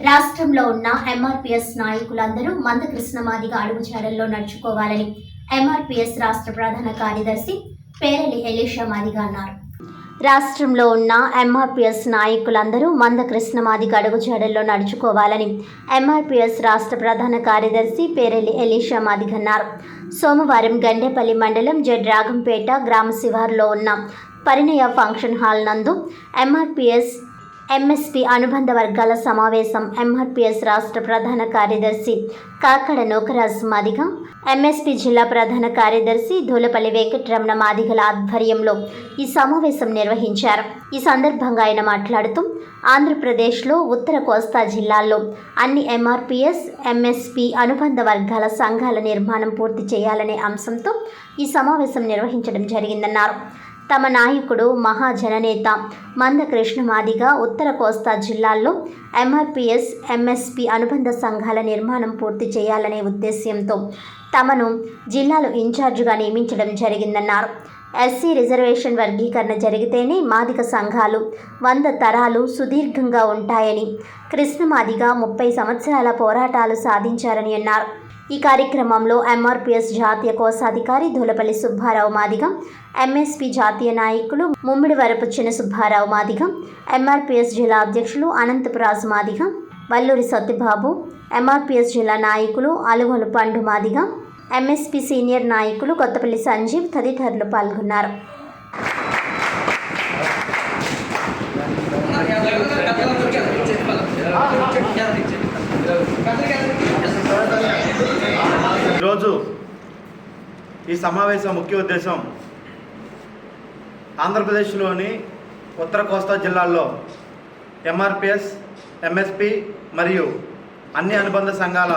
రాష్ట్రంలో ఉన్న ఎంఆర్పీఎస్ నాయకులందరూ మందకృష్ణమాదిగ అడుగుజాడల్లో నడుచుకోవాలని ఎంఆర్పీఎస్ రాష్ట్ర ప్రధాన కార్యదర్శి పేరలి ఎలీషా మాదిగా అన్నారు. రాష్ట్రంలో ఉన్న ఎంఆర్పీఎస్ నాయకులందరూ మందకృష్ణమాదిగ అడుగుజాడల్లో నడుచుకోవాలని ఎంఆర్పీఎస్ రాష్ట్ర ప్రధాన కార్యదర్శి పేరెల్లి ఎలీషా మాదిగ అన్నారు. సోమవారం గండేపల్లి మండలం జెడ్ రాగంపేట గ్రామ శివారులో ఉన్న పరిణయ ఫంక్షన్ హాల్ నందు ఎంఆర్పీఎస్ ఎంఎస్పి అనుబంధ వర్గాల సమావేశం ఎంఆర్పిఎస్ రాష్ట్ర ప్రధాన కార్యదర్శి కాకడ నూకరాజు మాదిగ ఎంఎస్పి జిల్లా ప్రధాన కార్యదర్శి ధూలపల్లి వెంకటరమణ మాదిగల ఆధ్వర్యంలో ఈ సమావేశం నిర్వహించారు. ఈ సందర్భంగా ఆయన మాట్లాడుతూ ఆంధ్రప్రదేశ్లో ఉత్తర కోస్తా జిల్లాల్లో అన్ని ఎంఆర్పిఎస్ ఎంఎస్పి అనుబంధ వర్గాల సంఘాల నిర్మాణం పూర్తి చేయాలనే అంశంతో ఈ సమావేశం నిర్వహించడం జరిగిందన్నారు. తమ నాయకుడు మహాజననేత మంద కృష్ణమాదిగా ఉత్తర కోస్తా జిల్లాల్లో ఎంఆర్పిఎస్ ఎంఎస్పి అనుబంధ సంఘాల నిర్మాణం పూర్తి చేయాలనే ఉద్దేశ్యంతో తమను జిల్లాలో ఇన్ఛార్జిగా నియమించడం జరిగిందన్నారు. ఎస్సీ రిజర్వేషన్ వర్గీకరణ జరిగితేనే మాదిక సంఘాలు వంద తరాలు సుదీర్ఘంగా ఉంటాయని కృష్ణమాదిగా ముప్పై సంవత్సరాల పోరాటాలు సాధించారని అన్నారు. ఈ కార్యక్రమంలో ఎంఆర్పిఎస్ జాతీయ కోశాధికారి ధూలపల్లి సుబ్బారావు మాదిగ ఎంఎస్పి జాతీయ నాయకులు ముమ్మిడి వరపుచ్చిన చిన్న సుబ్బారావు మాదిగ ఎంఆర్పిఎస్ జిల్లా అధ్యక్షులు అనంతపురాజు మాదిగ వల్లూరి సత్యబాబు ఎంఆర్పిఎస్ జిల్లా నాయకులు అలుగోలు పండు మాదిగ ఎంఎస్పి సీనియర్ నాయకులు కొత్తపల్లి సంజీవ్ తదితరులు పాల్గొన్నారు. ఈరోజు ఈ సమావేశం ముఖ్య ఉద్దేశం ఆంధ్రప్రదేశ్లోని ఉత్తర కోస్తా జిల్లాల్లో ఎంఆర్పిఎస్ ఎంఎస్పి మరియు అన్ని అనుబంధ సంఘాల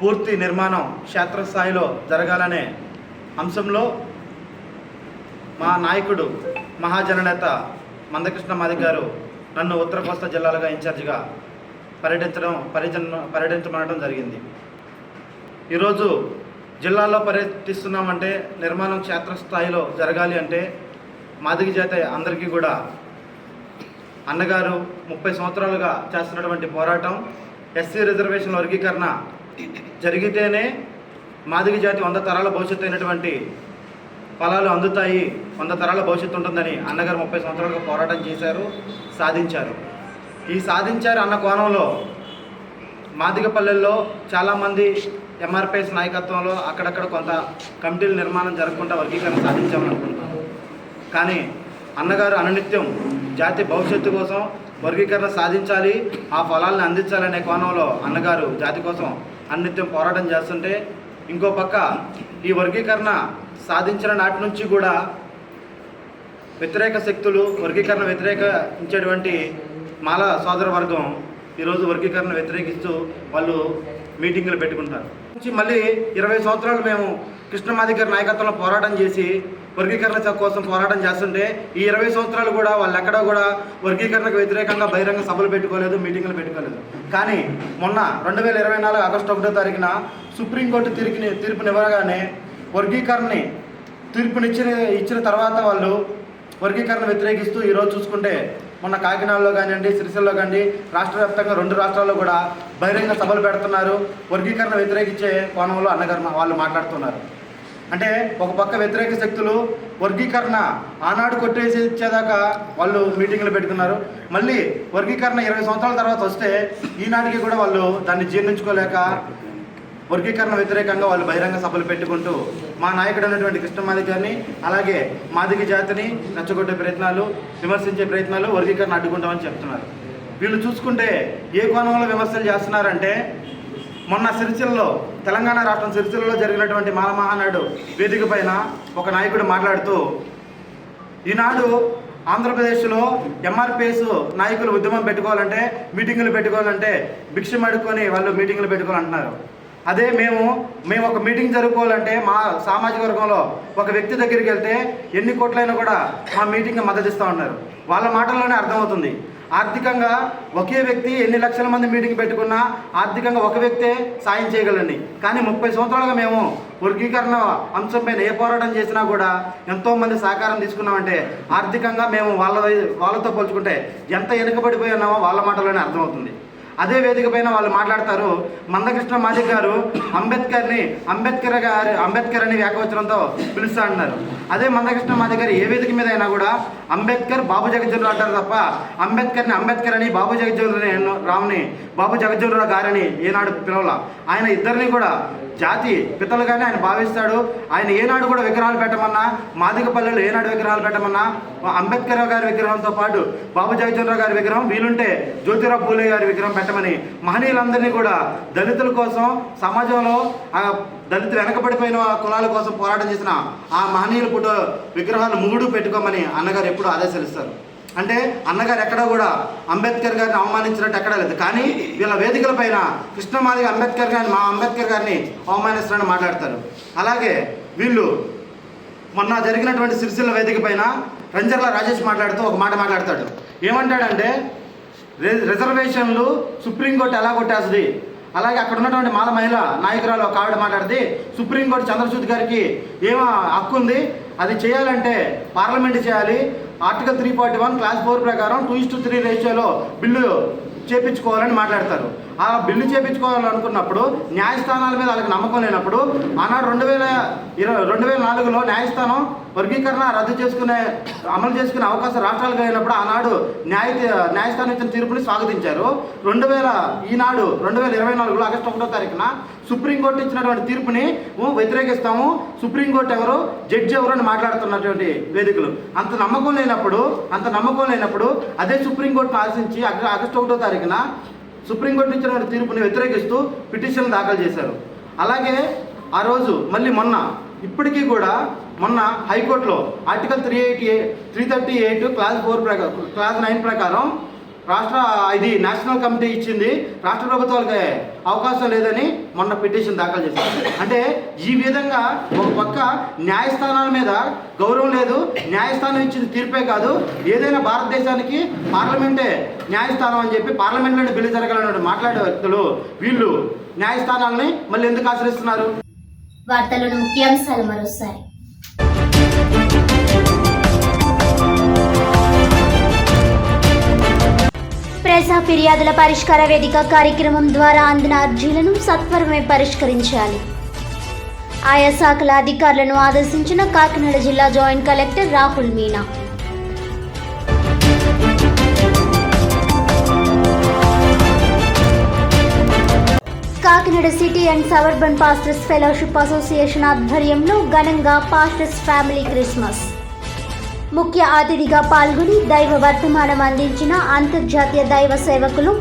పూర్తి నిర్మాణం క్షేత్రస్థాయిలో జరగాలనే అంశంలో మా నాయకుడు మహాజననేత మందకృష్ణ మాది గారు నన్ను ఉత్తర కోస్తా జిల్లాలుగా ఇన్ఛార్జిగా పర్యటించడం పర్యటన పర్యటించమనడం జరిగింది. ఈరోజు జిల్లాలో పర్యటిస్తున్నామంటే నిర్మాణం క్షేత్రస్థాయిలో జరగాలి అంటే మాదిగ జాతి అందరికీ కూడా అన్నగారు ముప్పై సంవత్సరాలుగా చేస్తున్నటువంటి పోరాటం ఎస్సీ రిజర్వేషన్ వర్గీకరణ జరిగితేనే మాదిగ జాతి వంద తరాల భవిష్యత్తు అయినటువంటి ఫలాలు అందుతాయి వంద తరాల భవిష్యత్తు ఉంటుందని అన్నగారు ముప్పై సంవత్సరాలుగా పోరాటం చేశారు సాధించారు. ఈ సాధించారు అన్న కోణంలో మాదిగపల్లెల్లో చాలామంది ఎంఆర్పిఎస్ నాయకత్వంలో అక్కడక్కడ కొంత కమిటీల నిర్మాణం జరగకుండా వర్గీకరణ సాధించామని కానీ అన్నగారు అనునిత్యం జాతి భవిష్యత్తు కోసం వర్గీకరణ సాధించాలి ఆ ఫలాలను అందించాలనే కోణంలో అన్నగారు జాతి కోసం అన్నిత్యం పోరాటం చేస్తుంటే ఇంకో పక్క ఈ వర్గీకరణ సాధించిన నాటి నుంచి కూడా వ్యతిరేక శక్తులు వర్గీకరణ వ్యతిరేకించేటువంటి మాల సోదర వర్గం ఈరోజు వర్గీకరణ వ్యతిరేకిస్తూ వాళ్ళు మీటింగులు పెట్టుకుంటారు. మళ్ళీ ఇరవై సంవత్సరాలు మేము కృష్ణమాది గారి నాయకత్వంలో పోరాటం చేసి వర్గీకరణ కోసం పోరాటం చేస్తుంటే ఈ ఇరవై సంవత్సరాలు కూడా వాళ్ళు ఎక్కడా కూడా వర్గీకరణకు వ్యతిరేకంగా బహిరంగ సభలు పెట్టుకోలేదు మీటింగ్లు పెట్టుకోలేదు. కానీ మొన్న రెండు వేల ఇరవై నాలుగు ఆగస్టు ఒకటో తారీఖున సుప్రీంకోర్టు తీర్పుని తీర్పునివ్వగానే వర్గీకరణని తీర్పునిచ్చిన ఇచ్చిన తర్వాత వాళ్ళు వర్గీకరణ వ్యతిరేకిస్తూ ఈరోజు చూసుకుంటే మొన్న కాకినాడలో కానివ్వండి సిరిసిల్లో కానివ్వండి రాష్ట్ర వ్యాప్తంగా రెండు రాష్ట్రాల్లో కూడా బహిరంగ సభలు పెడుతున్నారు. వర్గీకరణ వ్యతిరేకించే కోణంలో అన్నగారు వాళ్ళు మాట్లాడుతున్నారు. అంటే ఒక పక్క వ్యతిరేక శక్తులు వర్గీకరణ ఆనాడు కొట్టేసి ఇచ్చేదాకా వాళ్ళు మీటింగ్లు పెట్టుకున్నారు మళ్ళీ వర్గీకరణ ఇరవై సంవత్సరాల తర్వాత వస్తే ఈనాటికి కూడా వాళ్ళు దాన్ని జీర్ణించుకోలేక వర్గీకరణ వ్యతిరేకంగా వాళ్ళు బహిరంగ సభలు పెట్టుకుంటూ మా నాయకుడు ఉన్నటువంటి కృష్ణమాది గారిని అలాగే మాదిగ జాతిని నచ్చగొట్టే ప్రయత్నాలు విమర్శించే ప్రయత్నాలు వర్గీకరణ అడ్డుకుంటామని చెప్తున్నారు. వీళ్ళు చూసుకుంటే ఏ కోణంలో విమర్శలు చేస్తున్నారంటే మొన్న సిరిసిల్లలో తెలంగాణ రాష్ట్రం సిరిసిల్లలో జరిగినటువంటి మాలమహానాడు వేదిక పైన ఒక నాయకుడు మాట్లాడుతూ ఈనాడు ఆంధ్రప్రదేశ్లో ఎంఆర్పిఎస్ నాయకులు ఉద్యమం పెట్టుకోవాలంటే మీటింగులు పెట్టుకోవాలంటే భిక్షం మడుకొని వాళ్ళు మీటింగులు పెట్టుకోవాలంటున్నారు. అదే మేము మేము ఒక మీటింగ్ జరుపుకోవాలంటే మా సామాజిక వర్గంలో ఒక వ్యక్తి దగ్గరికి వెళ్తే ఎన్ని కోట్లైనా కూడా మా మీటింగ్కి మద్దతిస్తూ ఉన్నారు. వాళ్ళ మాటల్లోనే అర్థమవుతుంది. ఆర్థికంగా ఒకే వ్యక్తి ఎన్ని లక్షల మంది మీటింగ్ పెట్టుకున్నా ఆర్థికంగా ఒక వ్యక్తే సాయం చేయగలండి కానీ ముప్పై సంవత్సరాలుగా మేము వర్గీకరణ అంశంపైన ఏ పోరాటం చేసినా కూడా ఎంతో మంది సహకారం తీసుకున్నామంటే ఆర్థికంగా మేము వాళ్ళ వాళ్ళతో పోల్చుకుంటే ఎంత వెనుకబడిపోయి ఉన్నామో వాళ్ళ మాటలోనే అర్థమవుతుంది. అదే వేదిక పైన వాళ్ళు మాట్లాడతారు. మందకృష్ణ మాదిక్ గారు అంబేద్కర్ని అంబేద్కర్ గారు అంబేద్కర్ అని వ్యాఖ్యవచనంతో పిలుస్తా అన్నారు. అదే మందకృష్ణ మాదిక్ గారు ఏ వేదిక మీద అయినా కూడా అంబేద్కర్ బాబు జగజ్జన్ అంటారు తప్ప అంబేద్కర్ని అంబేద్కర్ అని బాబు జగజ్జన్ రామ్ని బాబు జగజ్జన్ గారని ఏనాడు పిలవల. ఆయన ఇద్దరిని కూడా జాతి పితలుగానే ఆయన భావిస్తాడు. ఆయన ఏనాడు కూడా విగ్రహాలు పెట్టమన్నా మాదికపల్లెలో ఏనాడు విగ్రహాలు పెట్టమన్నా అంబేద్కర్ గారి విగ్రహంతో పాటు బాబు జగజ్జనరావు గారి విగ్రహం వీలుంటే జ్యోతిరావు పూలే గారి విగ్రహం పెట్టమని మహనీయులందరినీ కూడా దళితుల కోసం సమాజంలో ఆ దళితులు వెనకబడిపోయిన కులాల కోసం పోరాటం చేసిన ఆ మహనీయుల పుట్టు విగ్రహాలు మూడు పెట్టుకోమని అన్నగారు ఎప్పుడూ ఆదేశాలు ఇస్తారు. అంటే అన్నగారు ఎక్కడా కూడా అంబేద్కర్ గారిని అవమానించినట్టు ఎక్కడా లేదు. కానీ వీళ్ళ వేదికల పైన కృష్ణమాదిగ అంబేద్కర్ గారిని మా అంబేద్కర్ గారిని అవమానిస్తారని మాట్లాడతారు. అలాగే వీళ్ళు మొన్న జరిగినటువంటి సిరిసిల్ల వేదిక పైన రంజర్ల రాజేష్ మాట్లాడుతూ ఒక మాట మాట్లాడతాడు. ఏమంటాడంటే రిజర్వేషన్లు సుప్రీంకోర్టు ఎలా కొట్టేస్తుంది? అలాగే అక్కడ ఉన్నటువంటి మాల మహిళ నాయకురాలు ఒక ఆవిడ మాట్లాడితే సుప్రీంకోర్టు చంద్రచూడ్ గారికి ఏమో హక్కు ఉంది అది చేయాలంటే పార్లమెంట్ చేయాలి. Article three forty one clause four ప్రకారం టూ ఇస్టు త్రీ రేషియోలో బిల్లు చేపించుకోవాలని మాట్లాడతారు. ఆ బిల్లు చేపించుకోవాలనుకున్నప్పుడు న్యాయస్థానాల మీద వాళ్ళకి నమ్మకం లేనప్పుడు ఆనాడు రెండు వేల ఇరవై రెండు వేల నాలుగులో న్యాయస్థానం వర్గీకరణ రద్దు చేసుకునే అమలు చేసుకునే అవకాశం రాష్ట్రాలకు కలిగినప్పుడు ఆనాడు న్యాయ న్యాయస్థానం ఇచ్చిన తీర్పుని స్వాగతించారు. రెండు వేల ఈనాడు రెండు వేల ఇరవై నాలుగులో ఆగస్టు ఒకటో తారీఖున సుప్రీంకోర్టు ఇచ్చినటువంటి తీర్పుని వ్యతిరేకిస్తాము. సుప్రీంకోర్టు ఎవరు? జడ్జి ఎవరు అని మాట్లాడుతున్నటువంటి వేదికలు. అంత నమ్మకం లేనప్పుడు అంత నమ్మకం లేనప్పుడు అదే సుప్రీంకోర్టును ఆశించి ఆగస్టు ఒకటో తారీఖున సుప్రీంకోర్టు ఇచ్చిన తీర్పుని వ్యతిరేకిస్తూ పిటిషన్ దాఖలు చేశారు. అలాగే ఆ రోజు మళ్ళీ మొన్న ఇప్పటికీ కూడా మొన్న హైకోర్టులో article three eighty three thirty eight clause four ప్రకారం క్లాస్ నైన్ ప్రకారం రాష్ట్ర ఇది నేషనల్ కమిటీ ఇచ్చింది. రాష్ట్ర ప్రభుత్వాలకి అవకాశం లేదని మొన్న పిటిషన్ దాఖలు చేశారు. అంటే ఈ విధంగా ఒక పక్క న్యాయస్థానాల మీద గౌరవం లేదు న్యాయస్థానం ఇచ్చిన తీర్పే కాదు ఏదైనా భారతదేశానికి పార్లమెంటే న్యాయస్థానం అని చెప్పి పార్లమెంట్లోనే బిల్లు జరగాలని మాట్లాడే వ్యక్తులు వీళ్ళు న్యాయస్థానాలని మళ్ళీ ఎందుకు ఆశ్రయిస్తున్నారు? వార్తలను ముఖ్యాంశాలు మరోసారి. ప్రజా ఫిర్యాదుల పరిష్కార వేదిక కార్యక్రమం ద్వారా అందిన అర్జీలను సత్వరమే పరిష్కరించాలి. ఆయా శాఖల అధికారులను ఆదేశించిన కాకినాడ జిల్లా joint collector Rahul Meena. Kakinada city and suburban pastors fellowship association ఆధ్వర్యంలో ఘనంగా పాస్టర్స్ ఫ్యామిలీ క్రిస్మస్. ముఖ్య అతిథిగా పాల్గొని దైవ వర్తమానం అందించిన అంతర్జాతీయ దైవ సేవకులు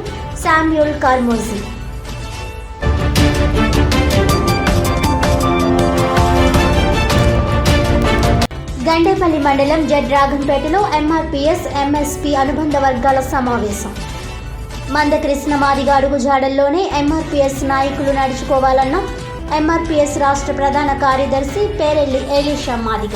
శామ్యూల్ కార్మోజీ. గండేపల్లి మండలం జడ్ రాఘంపేటలో ఎంఆర్పిఎస్ ఎంఎస్పి అనుబంధ వర్గాల సమావేశం. మందకృష్ణ మాదిగ అడుగుజాడల్లోనే ఎంఆర్పిఎస్ నాయకులు నడుచుకోవాలన్న ఎంఆర్పిఎస్ రాష్ట్ర ప్రధాన కార్యదర్శి పేరెల్లి ఏలీషా మాదిగ.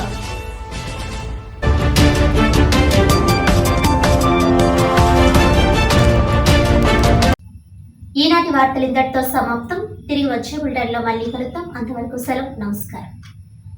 ఈనాటి వార్తలు ఇంతటితో సమాప్తం. తిరిగి వచ్చే బులెటిన్లో మళ్ళీ కలుద్దాం. అంతవరకు సెలవు. నమస్కారం.